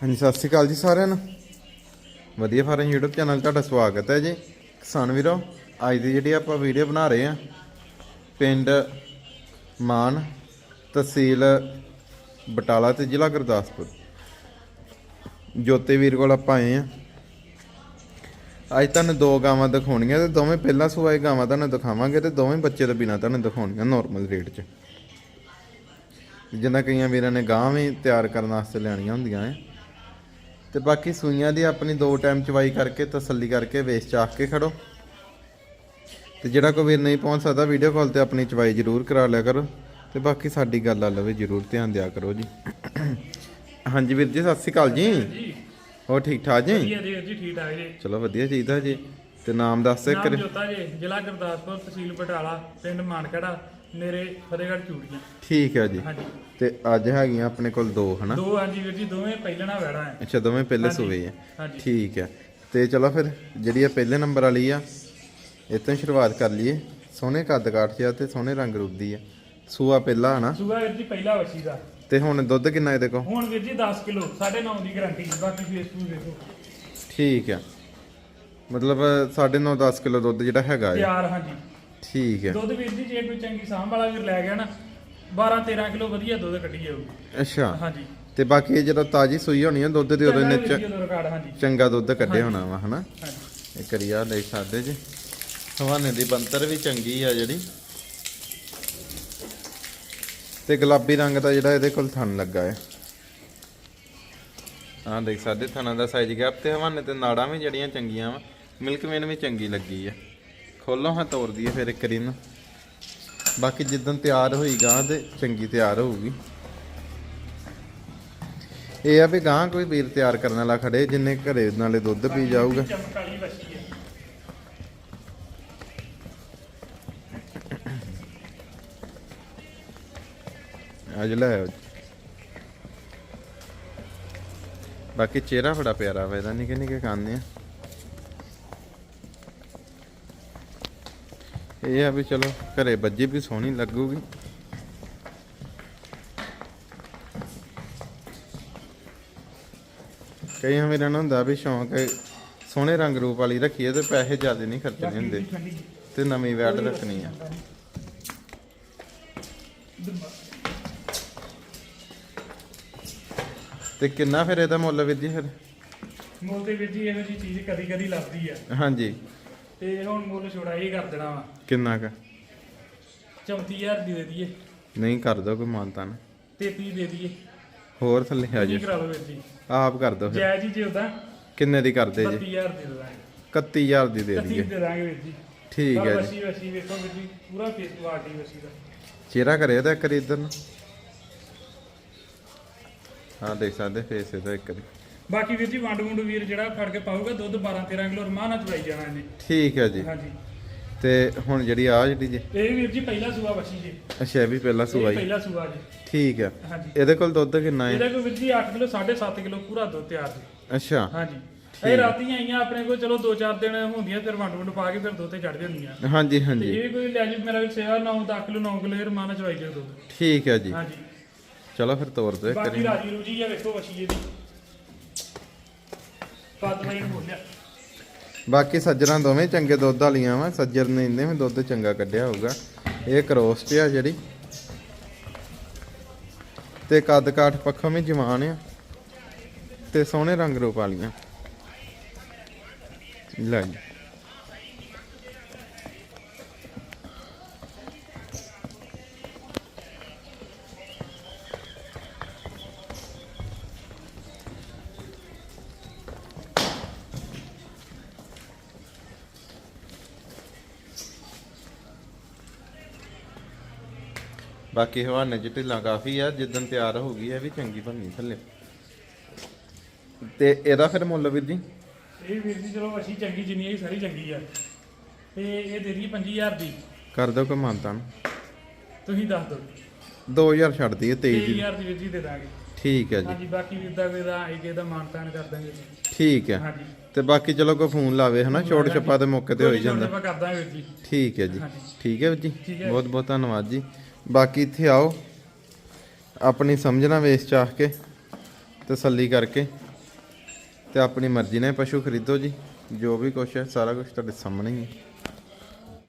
ਹਾਂਜੀ, ਸਤਿ ਸ਼੍ਰੀ ਅਕਾਲ ਜੀ ਸਾਰਿਆਂ ਨੂੰ। ਵਧੀਆ ਫਾਰਮ YouTube ਚੈਨਲ ਤੁਹਾਡਾ ਸਵਾਗਤ ਹੈ ਜੀ। ਕਿਸਾਨ ਵੀਰੋ, ਅੱਜ ਦੀ ਜਿਹੜੀ ਆਪਾਂ ਵੀਡੀਓ ਬਣਾ ਰਹੇ ਆ ਪਿੰਡ ਮਾਨ ਤਹਿਸੀਲ ਬਟਾਲਾ ਤੇ ਜ਼ਿਲ੍ਹਾ ਗੁਰਦਾਸਪੁਰ। ਜੋਤੇ ਵੀਰ ਕੋਲ ਆਪਾਂ ਆਏ ਆ ਅੱਜ ਤੁਹਾਨੂੰ ਦੋ ਗਾਵਾਂ ਦਿਖਾਉਣੀਆਂ ਤੇ ਦੋਵੇਂ ਪਹਿਲਾਂ ਸੁਆਏ ਗਾਵਾਂ ਤੁਹਾਨੂੰ ਦਿਖਾਵਾਂਗੇ ਤੇ ਦੋਵੇਂ ਬੱਚੇ ਤੋਂ ਬਿਨਾਂ ਤੁਹਾਨੂੰ ਦਿਖਾਉਣੀਆਂ ਨਾਰਮਲ ਰੇਟ 'ਚ। ਜਿੱਦਾਂ ਕਈਆਂ ਵੀਰਾਂ ਨੇ ਗਾਂ ਵੀ ਤਿਆਰ ਕਰਨ ਵਾਸਤੇ ਲੈਣੀਆਂ ਹੁੰਦੀਆਂ ਐ ਤੇ ਬਾਕੀ ਸੂਈਆਂ ਦੀ ਆਪਣੀ ਦੋ ਟਾਈਮ ਚਵਾਈ ਕਰਕੇ ਤਸੱਲੀ ਕਰਕੇ ਵੇਚ ਚਾਖ ਕੇ ਖੜੋ। ਤੇ ਜਿਹੜਾ ਕੋਈ ਵੀਰ ਨਹੀਂ ਪਹੁੰਚ ਸਕਦਾ ਵੀਡੀਓ ਕਾਲ ਤੇ ਆਪਣੀ ਚਵਾਈ ਜ਼ਰੂਰ ਕਰਾ ਲਿਆ ਕਰੋ। ਤੇ ਬਾਕੀ ਸਾਡੀ ਗੱਲ ਆ ਲਵੇ ਜ਼ਰੂਰ ਧਿਆਨ ਦਿਆ ਕਰੋ ਜੀ। ਹਾਂਜੀ ਵੀਰ ਜੀ ਸਤਿ ਸ਼੍ਰੀ ਅਕਾਲ ਜੀ। ਹੋਰ ਠੀਕ ਠਾਕ ਜੀ? ਵਧੀਆ ਜੀ ਠੀਕ ਠਾਕ ਜੀ। ਚਲੋ ਵਧੀਆ ਚਾਹੀਦਾ ਜੀ। ਤੇ ਨਾਮ ਦੱਸ ਦੇ ਨਾਮ ਕਰੇ ਜੋਤਾ ਜੀ ਜ਼ਿਲ੍ਹਾ ਗੁਰਦਾਸਪੁਰ ਤਹਿਸੀਲ ਬਟਾਲਾ ਪਿੰਡ ਮਾਨਕੜਾ। ਮੇਰੇ ਫਤਿਹਗੜ੍ਹ ਚੂੜੀਆਂ। ਠੀਕ ਹੈ ਜੀ। ਹਾਂਜੀ। ਤੇ ਅੱਜ ਹੈਗੀਆਂ ਆਪਣੇ ਕੋਲ ਦੋ ਹਨਾ? ਦੋ ਹਾਂਜੀ ਵੀਰ ਜੀ ਦੋਵੇਂ ਪਹਿਲਣਾ ਵੈੜਾ ਹੈ। ਅੱਛਾ ਦੋਵੇਂ ਪਹਿਲੇ। ਸੂਏ ਆ। ਹਾਂਜੀ। ਠੀਕ ਹੈ। ਤੇ ਚਲੋ ਫਿਰ ਜਿਹੜੀ ਆ ਪਹਿਲੇ ਨੰਬਰ ਵਾਲੀ ਆ ਇਹ ਤੋਂ ਹੀ ਸ਼ੁਰੂਆਤ ਕਰ ਲਈਏ। ਸੋਹਣੇ ਕੱਦ ਕਾਠ ਆ ਤੇ ਸੋਹਣੇ ਰੰਗ ਰੂਪ ਦੀ ਆ। ਸੂਆ ਪਹਿਲਾ ਹਨਾ? ਸੂਆ ਵੀਰ ਜੀ ਪਹਿਲਾ ਵੱਛੀ ਦਾ। ਤੇ ਹੁਣ ਦੁੱਧ ਕਿੰਨਾ ਇਹਦੇ ਕੋਲ? ਹੁਣ ਵੀਰ ਜੀ 10 ਕਿਲੋ 9.5 ਦੀ ਗਾਰੰਟੀ ਬਾਕੀ ਫੇਸ ਨੂੰ ਵੇਖੋ ਠੀਕ ਆ ਮਤਲਬ 9.5 10 ਕਿਲੋ ਦੁੱਧ ਜਿਹੜਾ ਹੈਗਾ ਹੈ ਤਿਆਰ ਹਾਂਜੀ। ਠੀਕ ਹੈ। ਦੁੱਧ ਵੀਰ ਜੀ ਜੇ ਕੋਈ ਚੰਗੀ ਸਾਂਭ ਵਾਲਾ ਵੀਰ ਲੈ ਗਿਆ ਨਾ 12 13 ਕਿਲੋ ਵਧੀਆ ਦੁੱਧ ਕੱਢੀ ਜਾਊਗੀ ਅੱਛਾ। ਹਾਂਜੀ। ਤੇ ਬਾਕੀ ਇਹ ਜਦੋਂ ਤਾਜੀ ਸੂਈ ਹੋਣੀ ਆ ਦੁੱਧ ਦੀ ਉਹਦੇ ਚੰਗਾ ਨੇ ਵੀਰ ਜੀ ਉਦੋਂ ਰਿਕਾਰਡ ਹਾਂਜੀ। ਚੰਗਾ ਦੁੱਧ ਕੱਢਿਆ ਹੋਣਾ ਵਾ ਹਨਾ? ਹਾਂਜੀ। ਇਹ ਕਰੀਆ ਲੈ ਸਾਡੇ ਜੀ। ਹਵਾਨੇ ਦੀ ਬੰਤਰ ਵੀ ਚੰਗੀ ਆ ਜਿਹੜੀ। ਤੇ ਗੁਲਾਬੀ ਰੰਗ ਦਾ ਜਿਹੜਾ ਇਹਦੇ ਕੋਲ ਥਣ ਲੱਗਾ ਹੈ। ਆਹ ਦੇਖ ਸਾਡੇ ਥਣਾਂ ਦਾ ਸਾਈਜ਼ ਗੈਪ ਤੇ ਹਵਾਨੇ ਤੇ ਨਾੜਾਂ ਵੀ ਜਿਹੜੀਆਂ ਚੰਗੀਆਂ ਵਾ ਮਿਲਕ ਵੇਨ ਵੀ ਚੰਗੀ ਲੱਗੀ ਆ। ਖੋਲੋ ਹਾਂ ਤੋੜ ਦਈਏ ਫਿਰ ਇੱਕ ਵਾਰੀ ਬਾਕੀ ਜਿੱਦਣ ਤਿਆਰ ਹੋਈ ਗਾਂ ਤੇ ਚੰਗੀ ਤਿਆਰ ਹੋਊਗੀ। ਇਹ ਆ ਵੀ ਗਾਂ ਕੋਈ ਵੀਰ ਤਿਆਰ ਕਰਨ ਵਾਲਾ ਖੜੇ, ਜਿੰਨੇ ਘਰੇ ਨਾਲੇ ਦੁੱਧ ਪੀ ਜਾਊਗਾ। ਚਮਕ ਅੱਜ ਲੈ ਬਾਕੀ ਚਿਹਰਾ ਬੜਾ ਪਿਆਰਾ ਵਾ, ਇਹਦਾ ਨਿੱਕੇ ਨਿੱਕੇ ਕੰਨ ਆ। ਇਹ ਆ ਵੀ ਚਲੋ ਘਰੇ ਬੱਜੀ ਵੀ ਸੋਹਣੀ ਲੱਗੂਗੀ। ਕਈਆਂ ਵੀਰਾਂ ਨੂੰ ਹੁੰਦਾ ਵੀ ਸ਼ੌਂਕ ਹੈ ਸੋਹਣੇ ਰੰਗ ਰੂਪ ਵਾਲੀ ਰੱਖੀਏ ਤੇ ਪੈਸੇ ਜ਼ਿਆਦਾ ਨਹੀਂ ਖਰਚਣੇ ਹੁੰਦੇ। ਤੇ ਨਵੀਂ ਵੈਟ ਰੱਖਣੀ ਆ। ਤੇ ਕਿੰਨਾ ਫਿਰ ਇਹਦਾ ਮੁੱਲ ਵੀਰ ਜੀ ਫਿਰ? ਮੁੱਲ ਤੇ ਵੀਰ ਜੀ ਇਹੋ ਜੀ ਚੀਜ਼ ਕਦੀ ਕਦੀ ਲੱਭਦੀ ਆ। ਹਾਂਜੀ। ਤੇ ਹੁਣ ਮੁੱਲ ਛੋੜਾ ਇਹ ਕਰ ਦੇਣਾ ਵਾ। ਕਿੰਨਾ ਕ? 34000 ਦੀ ਦੇ ਦਈਏ। ਨਹੀਂ ਕਰ ਦੋ ਕੋਈ ਮਾਨਤਾ ਨਾ। 33 ਦੇ ਦਈਏ। ਹੋਰ ਥੱਲੇ ਆ ਕੀ ਜੀ ਕਰਾ ਲਓ ਵੀਰ ਜੀ। ਆਪ ਕਰ ਦੋ ਫਿਰ। ਜੈ ਜੀ ਜੇ ਉਦਾਂ ਕਿੰਨੇ ਦੀ ਕਰਦੇ ਜੀ? 32000 ਦੇ ਦਾਂਗੇ 31000 ਦੀ ਦੇ 31 ਦਈਏ। ਦੇ ਦਾਂਗੇ ਵੀਰ ਜੀ। ਠੀਕ ਹੈ ਜੀ। ਵਸੀ ਵਸੀ ਵੇਖੋ ਵੀਰ ਜੀ ਪੂਰਾ ਫੇਸ ਕੁਆਲਿਟੀ ਵਸੀ ਦਾ। ਚਿਹਰਾ ਕਰਿਓ ਤਾਂ ਇੱਕ ਇੱਧਰ ਨੂੰ। ਹਾਂ ਦੇਖ ਸਕਦੇ ਫੇਸ ਇਹਦਾ ਇੱਕ ਵਾਰੀ। ਬਾਕੀ ਵੀਰ ਜੀ ਵੰਡ ਵੁੰਡ ਵੀਰ ਜਿਹੜਾ ਫੜ ਕੇ ਪਾਊਗਾ ਦੁੱਧ 12 13 ਕਿਲੋ ਰਮਾਨ ਚਵਾਈ ਜਾਣਾ ਇਹਨੇ। ਠੀਕ ਹੈ ਜੀ। ਹਾਂਜੀ। ਤੇ ਹੁਣ ਜਿਹੜੀ ਆ ਜਿਹੜੀ ਜੀ? ਇਹ ਵੀਰ ਜੀ ਪਹਿਲਾ ਸੂਆ ਵਸੀ ਜੀ। ਅੱਛਾ ਇਹ ਵੀ ਪਹਿਲਾਂ ਇਹ ਸੁਆਈ ਪਹਿਲਾ ਸੂਆ ਜੀ। ਠੀਕ ਹੈ। ਹਾਂਜੀ। ਇਹਦੇ ਕੋਲ ਦੁੱਧ ਕਿੰਨਾ ਹੈ? ਇਹਦਾ ਕੋਈ ਵੀਰ ਜੀ 8 ਕਿਲੋ 7.5 ਕਿਲੋ ਪੂਰਾ ਦੁੱਧ ਤਿਆਰ ਜੀ। ਅੱਛਾ। ਹਾਂਜੀ। ਇਹ ਰਾਤੀਆਂ ਆਈਆਂ ਆਪਣੇ ਕੋਲ ਚਲੋ 2-4 ਦਿਨ ਹੁੰਦੀਆਂ ਫਿਰ ਵੰਡ ਵੰਡ ਪਾ ਕੇ ਫਿਰ ਦੁੱਧ ਤੇ ਚੜ ਜਾਂਦੀਆਂ। ਹਾਂਜੀ ਹਾਂਜੀ। ਇਹ ਕੋਈ ਲੈ ਜੀ ਮੇਰਾ ਵੀ ਸੇਵਾ 9-10 ਕਿਲੋ 9 ਕਿਲੋ ਰਮਾਨ ਚਵਾਈ ਜਾ ਦੁੱਧ। ਠੀਕ ਹੈ ਜੀ। ਹਾਂਜੀ। ਚਲੋ ਫਿਰ ਤੋਰ ਦੋ ਇੱਕ ਬਾਕੀ ਰਾਜੀ ਰੂਜੀ ਆ ਵੇਖੋ ਵਸੀਏ ਦੀ ਬਾਕੀ ਸੱਜਰਾਂ ਦੋਵੇਂ ਚੰਗੇ ਦੁੱਧ ਵਾਲੀਆਂ ਵਾ। ਸੱਜਰ ਨੇ ਇੰਨੇ ਵੀ ਦੁੱਧ ਚੰਗਾ ਕੱਢਿਆ ਹੋਊਗਾ। ਇਹ ਕਰੋਸਟ ਆ ਜਿਹੜੀ। ਤੇ ਕੱਦ ਕਾਠ ਪੱਖੋਂ ਵੀ ਜਵਾਨ ਆ। ਤੇ ਸੋਹਣੇ ਰੰਗ ਰੂਪ ਵਾਲੀਆਂ। ਲੈ ਜੀ। ਬਾਕੀ ਹਵਾਨੇ ਚ ਢਿੱਲਾਂ ਕਾਫੀ ਆ ਜਿੱਦਣ ਤਿਆਰ ਹੋ ਗਈ ਇਹ ਵੀ ਚੰਗੀ ਬਣਨੀ ਥੱਲੇ। ਤੇ ਇਹਦਾ ਫਿਰ ਮੁੱਲ ਵੀਰ ਜੀ? ਇਹ ਵੀਰ ਜੀ ਚਲੋ ਅਸੀਂ ਚੰਗੀ ਜਿੰਨੀ ਹੈ ਸਾਰੀ ਚੰਗੀ ਆ। ਤੇ ਇਹ ਦੇ ਦਈਏ 25000 ਦੀ। ਕਰ ਦਿਓ ਕੋਈ ਮਾਨਤਾ ਤੁਸੀਂ ਦੱਸ ਦਿਓ। 2000 ਛੱਡ ਦਈਏ 23 ਦੀ। 23000 ਦੀ ਵੀਰ ਜੀ ਦੇ ਦਾਂਗੇ। ਠੀਕ ਹੈ ਜੀ। ਹਾਂਜੀ ਬਾਕੀ ਵੀਰ ਦਾ ਕੋਈ ਦਾ ਇਹ ਦਾ ਮਾਨਤਾਨ ਕਰ ਦਾਂਗੇ। ਠੀਕ ਹੈ। ਹਾਂਜੀ। ਤੇ ਬਾਕੀ ਚਲੋ ਕੋਈ ਫੋਨ ਲਾਵੇ ਹਨਾ? ਛੋਟ ਛੱਪਾ ਦੇ ਮੌਕੇ ਤੇ ਹੋ ਹੀ ਜਾਂਦਾ। ਵੀਰ ਠੀਕ ਹੈ ਜੀ। ਠੀਕ ਹੈ ਵੀਰ ਜੀ। ਬਹੁਤ ਬਹੁਤ ਧੰਨਵਾਦ ਜੀ। ਬਾਕੀ ਇੱਥੇ ਆਓ, ਆਪਣੀ ਸਮਝਣਾ ਵੇਚ ਚਾਹ ਕੇ ਤਸੱਲੀ ਕਰਕੇ ਤੇ ਆਪਣੀ ਮਰਜ਼ੀ ਨਾਲ ਪਸ਼ੂ ਖਰੀਦੋ ਜੀ, ਜੋ ਵੀ ਕੁਛ ਹੈ, ਸਾਰਾ ਕੁਝ ਤੁਹਾਡੇ ਸਾਹਮਣੇ ਹੀ ਹੈ।